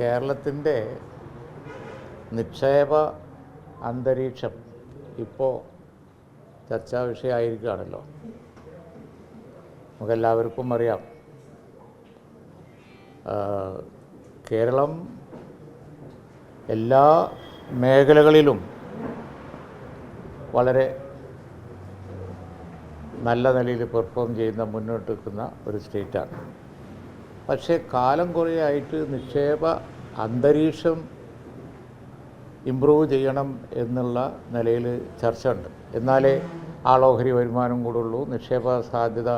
കേരളത്തിന്റെ നിക്ഷേപ അന്തരീക്ഷം ഇപ്പോൾ ചർച്ചാ വിഷയമായിരിക്കുകയാണല്ലോ. നമുക്കെല്ലാവർക്കും അറിയാം. കേരളം എല്ലാ മേഖലകളിലും വളരെ നല്ല നിലയിൽ പെർഫോം ചെയ്യുന്ന മുന്നോട്ട് നിൽക്കുന്ന ഒരു സ്റ്റേറ്റാണ്. പക്ഷേ കാലം കുറേയായിട്ട് നിക്ഷേപ അന്തരീക്ഷം ഇമ്പ്രൂവ് ചെയ്യണം എന്നുള്ള നിലയിൽ ചർച്ച ഉണ്ട് എന്നാലേ ആളോഹരി വരുമാനം കൂടുള്ളൂ നിക്ഷേപ സാധ്യത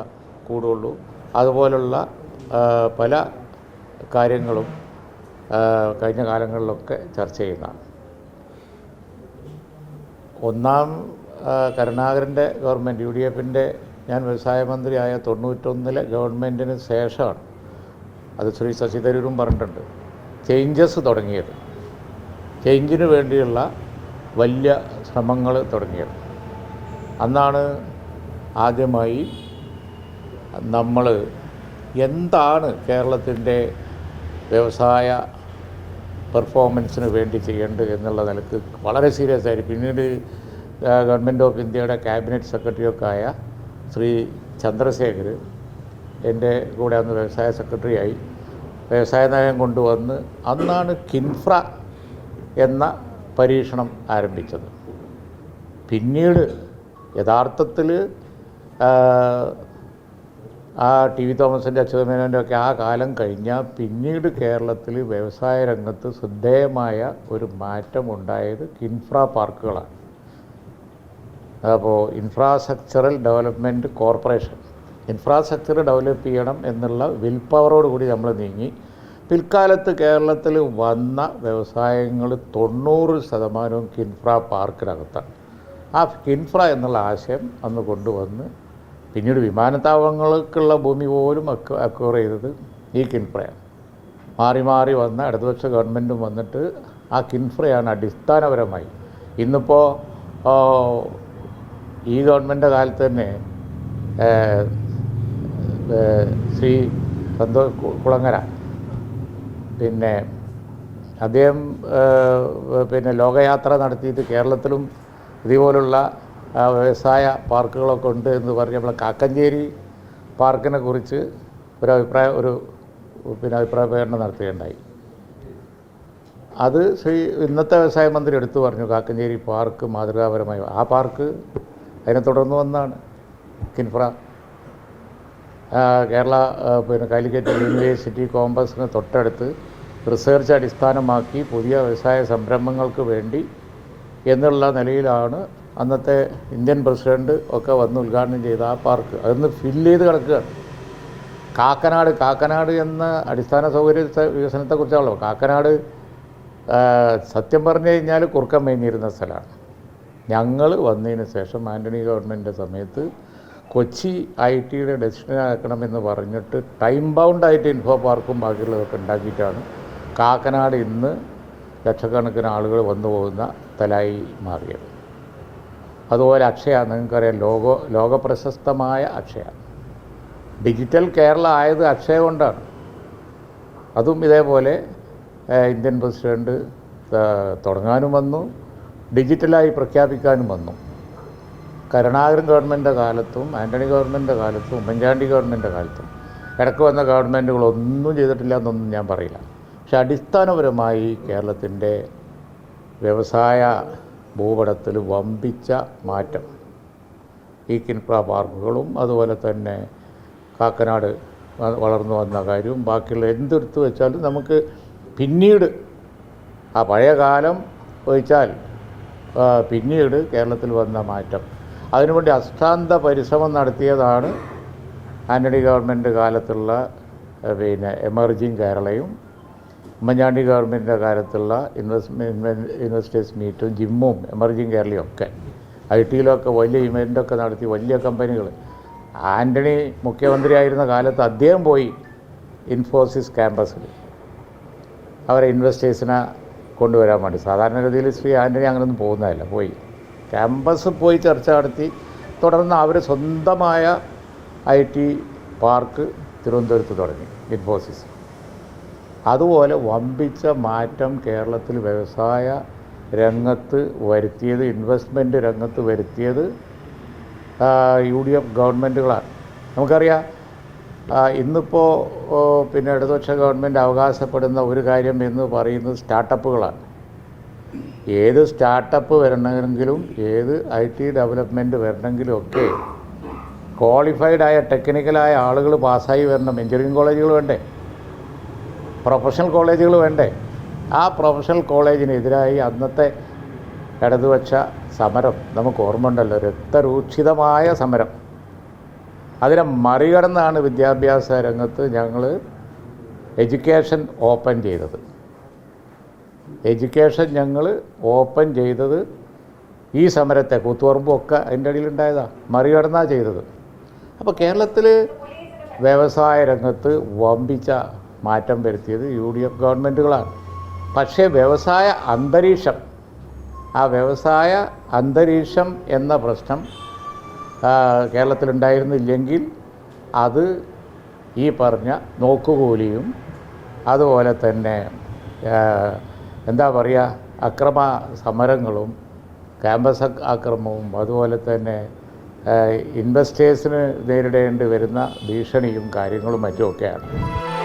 കൂടുള്ളൂ. അതുപോലുള്ള പല കാര്യങ്ങളും കഴിഞ്ഞ കാലങ്ങളിലൊക്കെ ചർച്ച ചെയ്യുന്നതാണ്. ഒന്നാം കരുണാകരന്റെ ഗവൺമെന്റ് യു ഡി എഫിന്റെ ഞാൻ വ്യവസായ മന്ത്രിയായ തൊണ്ണൂറ്റൊന്നിലെ ഗവൺമെന്റിന് ശേഷമാണ് അത് ശ്രീ ശശി തരൂരും പറഞ്ഞിട്ടുണ്ട്. ചേഞ്ചസ് തുടങ്ങിയത്. ചേഞ്ചിന് വേണ്ടിയുള്ള വലിയ ശ്രമങ്ങൾ തുടങ്ങിയത്. അന്നാണ് ആദ്യമായി നമ്മൾ എന്താണ് കേരളത്തിന്റെ വ്യവസായ പെർഫോമൻസിന് വേണ്ടി ചെയ്യേണ്ടത് എന്നുള്ള നിലയ്ക്ക് വളരെ സീരിയസ് ആയി. പിന്നീട് ഗവൺമെന്റ് ഓഫ് ഇന്ത്യയുടെ ക്യാബിനറ്റ് സെക്രട്ടറിയൊക്കെ ആയ ശ്രീ ചന്ദ്രശേഖർ എന്റെ കൂടെ അന്ന് വ്യവസായ സെക്രട്ടറിയായി. വ്യവസായ നയം കൊണ്ടുവന്ന് അന്നാണ് കിൻഫ്ര എന്ന പരീക്ഷണം ആരംഭിച്ചത്. പിന്നീട് യഥാർത്ഥത്തിൽ ആ ടി വി തോമസിന്റെ അച്യുതമേനോന്റെ ഒക്കെ ആ കാലം കഴിഞ്ഞാൽ പിന്നീട് കേരളത്തിൽ വ്യവസായ രംഗത്ത് ശ്രദ്ധേയമായ ഒരു മാറ്റം ഉണ്ടായത് കിൻഫ്ര പാർക്കുകളാണ്. അപ്പോൾ infrastructural development corporation infrastructure develop ചെയ്യണം എന്നുള്ള വിൽ പവറോട് കൂടി നമ്മൾ നീങ്ങി. പിൽക്കാലത്ത് കേരളത്തിൽ വന്ന വ്യവസായങ്ങൾ തൊണ്ണൂറ് ശതമാനവും കിൻഫ്ര പാർക്കിനകത്താണ്. ആ കിൻഫ്ര എന്നുള്ള ആശയം അന്ന് കൊണ്ടുവന്ന് പിന്നീട് വിമാനത്താവളങ്ങൾക്കുള്ള ഭൂമി പോലും അക്വ അക്വയർ ചെയ്തത് ഈ കിൻഫ്രയാണ്. മാറി മാറി വന്ന ഇടതുപക്ഷ ഗവൺമെന്റും വന്നിട്ട് ആ കിൻഫ്രയാണ് അടിസ്ഥാനപരമായി. ഇന്നിപ്പോൾ ഈ ഗവൺമെന്റ് കാലത്ത് തന്നെ ശ്രീ സന്തോഷ് കുളങ്ങര. പിന്നെ അദ്ദേഹം പിന്നെ ലോകയാത്ര നടത്തിയിട്ട് കേരളത്തിലും ഇതുപോലുള്ള വ്യവസായ പാർക്കുകളൊക്കെ ഉണ്ട് എന്ന് പറഞ്ഞ് നമ്മളെ കാക്കഞ്ചേരി പാർക്കിനെ കുറിച്ച് ഒരു അഭിപ്രായ ഒരു പിന്നെ അഭിപ്രായ പ്രകടനം നടത്തുകയുണ്ടായി. അത് ശ്രീ ഇന്നത്തെ വ്യവസായ മന്ത്രി എടുത്തു പറഞ്ഞു കാക്കഞ്ചേരി പാർക്ക് മാതൃകാപരമായി. ആ പാർക്ക് അതിനെ തുടർന്ന് വന്നാണ് കിൻഫ്ര കേരള പിന്നെ കാലിക്കറ്റ് യൂണിവേഴ്സിറ്റി കോമ്പസിന് തൊട്ടടുത്ത് റിസർച്ച് അടിസ്ഥാനമാക്കി പുതിയ വ്യവസായ സംരംഭങ്ങൾക്ക് വേണ്ടി എന്നുള്ള നിലയിലാണ് അന്നത്തെ ഇന്ത്യൻ പ്രസിഡന്റ് ഒക്കെ വന്ന് ഉദ്ഘാടനം ചെയ്ത ആ പാർക്ക്. അതൊന്ന് ഫില്ല് ചെയ്ത് കിടക്കുകയാണ് കാക്കനാട് കാക്കനാട് എന്ന അടിസ്ഥാന സൗകര്യ വികസനത്തെക്കുറിച്ചാണല്ലോ കാക്കനാട് സത്യം പറഞ്ഞു കഴിഞ്ഞാൽ കുറുക്കം മേഞ്ഞിരുന്ന സ്ഥലമാണ്. ഞങ്ങൾ വന്നതിന് ശേഷം ആന്റണി ഗവൺമെന്റിന്റെ സമയത്ത് കൊച്ചി ഐ ടിയുടെ ഡെസ്റ്റിനാക്കണമെന്ന് പറഞ്ഞിട്ട് ടൈം ബൗണ്ടായിട്ട് ഇൻഫോ പാർക്കും ബാക്കിയുള്ളതൊക്കെ ഉണ്ടാക്കിയിട്ടാണ് കാക്കനാട് ഇന്ന് ലക്ഷക്കണക്കിന് ആളുകൾ വന്നു പോകുന്ന സ്ഥലമായി മാറിയത്. അതുപോലെ അക്ഷയ നിങ്ങൾക്കറിയാം ലോക ലോകപ്രശസ്തമായ അക്ഷയ. ഡിജിറ്റൽ കേരള ആയത് അക്ഷയ കൊണ്ടാണ്. അതും ഇതേപോലെ ഇന്ത്യൻ പ്രസിഡന്റ് തുടങ്ങാനും വന്നു ഡിജിറ്റലായി പ്രഖ്യാപിക്കാനും വന്നു. കരുണാകരൻ ഗവൺമെന്റിന്റെ കാലത്തും ആന്റണി ഗവൺമെന്റിന്റെ കാലത്തും ഉമ്മൻചാണ്ടി ഗവൺമെന്റിന്റെ കാലത്തും ഇടയ്ക്ക് വന്ന ഗവൺമെന്റുകളൊന്നും ചെയ്തിട്ടില്ല എന്നൊന്നും ഞാൻ പറയില്ല. പക്ഷെ അടിസ്ഥാനപരമായി കേരളത്തിന്റെ വ്യവസായ ഭൂപടത്തിൽ വമ്പിച്ച മാറ്റം ഈ കിൻഫ്ര പാർക്കുകളും അതുപോലെ തന്നെ കാക്കനാട് വളർന്നു വന്ന കാര്യവും ബാക്കിയുള്ള എന്തെടുത്ത് വെച്ചാലും നമുക്ക് പിന്നീട് ആ പഴയ കാലം ഒഴിച്ചാൽ പിന്നീട് കേരളത്തിൽ വന്ന മാറ്റം അതിനുവേണ്ടി അസ്ഥാന്ത പരിശ്രമം നടത്തിയതാണ് ആന്റണി ഗവൺമെന്റ് കാലത്തുള്ള പിന്നെ എമർജിങ് കേരളയും ഉമ്മൻചാണ്ടി ഗവൺമെന്റിന്റെ കാലത്തുള്ള ഇൻവെസ്റ്റ്മെന്റ് ഇൻവെസ്റ്റേഴ്സ് മീറ്റും ജിമ്മും എമർജിങ് കേരളയും ഒക്കെ. ഐ ടിയിലൊക്കെ വലിയ ഇവന്റൊക്കെ നടത്തി വലിയ കമ്പനികൾ. ആന്റണി മുഖ്യമന്ത്രിയായിരുന്ന കാലത്ത് അദ്ദേഹം പോയി ഇൻഫോസിസ് ക്യാമ്പസിൽ. അവരെ ഇൻവെസ്റ്റേഴ്സിനെ കൊണ്ടുവരാൻ വേണ്ടി. സാധാരണഗതിയിൽ ശ്രീ ആന്റണി അങ്ങനെയൊന്നും പോകുന്നതല്ല പോയി. ക്യാമ്പസ് പോയി ചർച്ച നടത്തി. തുടർന്ന് അവർ സ്വന്തമായ ഐ ടി പാർക്ക് തിരുവനന്തപുരത്ത് തുടങ്ങി ഇൻഫോസിസ്. അതുപോലെ വമ്പിച്ച മാറ്റം കേരളത്തിൽ വ്യവസായ രംഗത്ത് വരുത്തിയത് ഇൻവെസ്റ്റ്മെന്റ് രംഗത്ത് വരുത്തിയത് യു ഡി എഫ് ഗവൺമെന്റുകളാണ് നമുക്കറിയാം ഇന്നിപ്പോൾ പിന്നെ ഇടതുപക്ഷ ഗവൺമെന്റ് അവകാശപ്പെടുന്ന ഒരു കാര്യം എന്ന് പറയുന്നത് സ്റ്റാർട്ടപ്പുകളാണ്. ഏത് സ്റ്റാർട്ടപ്പ് വരണമെങ്കിലും ഏത് ഐ ടി ഡെവലപ്മെന്റ് വരണമെങ്കിലും ഒക്കെ ക്വാളിഫൈഡ് ആയ ടെക്നിക്കലായ ആളുകൾ പാസ്സായി വരണം. എഞ്ചിനീയറിംഗ് കോളേജുകൾ വേണ്ടേ? പ്രൊഫഷണൽ കോളേജുകൾ വേണ്ടേ? ആ പ്രൊഫഷണൽ കോളേജിനെതിരായി അന്നത്തെ ഇടതുവച്ച സമരം നമുക്ക് ഓർമ്മ ഉണ്ടല്ലോ രക്തരൂക്ഷിതമായ സമരം. അതിനെ മറികടന്നാണ് വിദ്യാഭ്യാസ രംഗത്ത് ഞങ്ങൾ എഡ്യൂക്കേഷൻ ഓപ്പൺ ചെയ്തത്. എഡ്യൂക്കേഷൻ ഞങ്ങൾ ഓപ്പൺ ചെയ്തത് ഈ സമരത്തെ കൂത്തുപറമ്പൊക്കെ അതിന്റെ അടിയിലുണ്ടായതാണ് മറികടന്നാണ് ചെയ്തത്. അപ്പോൾ കേരളത്തിൽ വ്യവസായ രംഗത്ത് വമ്പിച്ച മാറ്റം വരുത്തിയത് യു ഡി എഫ് ഗവൺമെന്റുകളാണ് പക്ഷേ വ്യവസായ അന്തരീക്ഷം ആ വ്യവസായ അന്തരീക്ഷം എന്ന പ്രശ്നം കേരളത്തിലുണ്ടായിരുന്നില്ലെങ്കിൽ അത് ഈ പറഞ്ഞ നോക്കുകൂലിയും അതുപോലെ തന്നെ എന്താ പറയുക അക്രമ സമരങ്ങളും ക്യാമ്പസ് ആക്രമവും അതുപോലെ തന്നെ ഇൻവെസ്റ്റേഴ്സിന് നേരിടേണ്ടി വരുന്ന ഭീഷണിയും കാര്യങ്ങളും മറ്റുമൊക്കെയാണ്